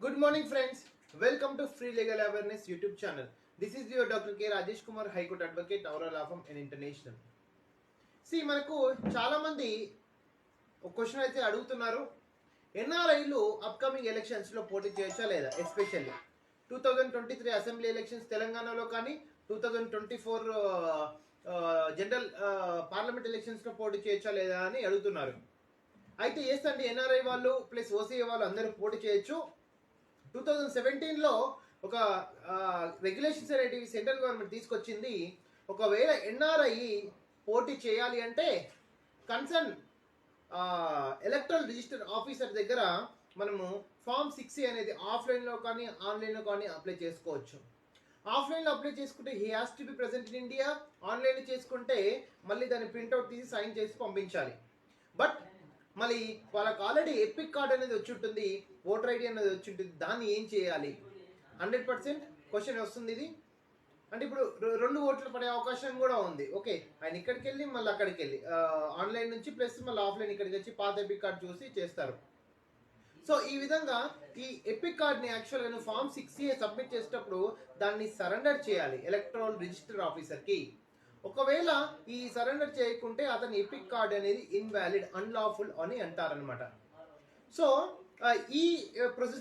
Good morning friends welcome to free legal awareness YouTube channel this is your doctor K. Rajesh Kumar High advocate Advocate, Aura and international C మనకు చాలా మంది ఒక question అయితే అడుగుతున్నారు. ఎన్ఆర్ఐలు upcoming ఎలక్షన్స్లో పోటీ చేయొచ్చా లేదా? Especially two thousand twenty three assembly elections తెలంగాణలో కానీ two thousand twenty four general parliament ఎలక్షన్స్లో పోటీ చేయొచ్చా లేదా అని అడుగుతున్నారు. అయితే ఎస్ అండి ఎన్ఆర్ఐ వాళ్ళు ప్లస్ ఓసీఏ వాళ్ళు అందరూ పోటీ చేయొచ్చు. టూ థౌజండ్ సెవెంటీన్లో ఒక రెగ్యులేషన్స్ అనేటివి సెంట్రల్ గవర్నమెంట్ తీసుకొచ్చింది. ఒకవేళ ఎన్ఆర్ఐ పోటీ చేయాలి అంటే కన్సర్న్ ఎలక్ట్రల్ రిజిస్టర్ ఆఫీసర్ దగ్గర మనము ఫామ్ సిక్స్ అనేది ఆఫ్లైన్లో కానీ ఆన్లైన్లో కానీ అప్లై చేసుకోవచ్చు. ఆఫ్లైన్లో అప్లై చేసుకుంటే he has to be present in India ఆన్లైన్లో చేసుకుంటే మళ్ళీ దాన్ని ప్రింట్అవుట్ తీసి సైన్ చేసి పంపించాలి. బట్ మళ్ళీ వాళ్ళకి ఆల్రెడీ ఎపిక్ కార్డ్ అనేది వచ్చి ఉంటుంది ఓటర్ ఐడి అనేది వచ్చి ఉంటుంది దాన్ని ఏం చేయాలి? హండ్రెడ్ పర్సెంట్ క్వశ్చన్ వస్తుంది ఇది. అంటే ఇప్పుడు రెండు ఓట్లు పడే అవకాశం కూడా ఉంది. ఓకే ఆయన ఇక్కడికి వెళ్ళి మళ్ళీ అక్కడికి వెళ్ళి ఆన్లైన్ నుంచి ప్లస్ మళ్ళీ ఆఫ్లైన్ ఇక్కడికి వచ్చి పాత ఎపిక్ కార్డ్ చూసి చేస్తారు. సో ఈ విధంగా ఈ ఎపిక్ కార్డ్ని యాక్చువల్గా నువ్వు ఫామ్ సిక్స్ ఏ సబ్మిట్ చేసేటప్పుడు దాన్ని సరెండర్ చేయాలి ఎలక్ట్రాన్ రిజిస్టర్ ఆఫీసర్కి ఒకవేళ ఈ సరెండర్ చేయకుంటే అతని ఎపిక్ కార్డ్ అనేది ఇన్వాలిడ్ అన్లాఫుల్ అని అంటారనమాట సో ఈ ప్రొసెస్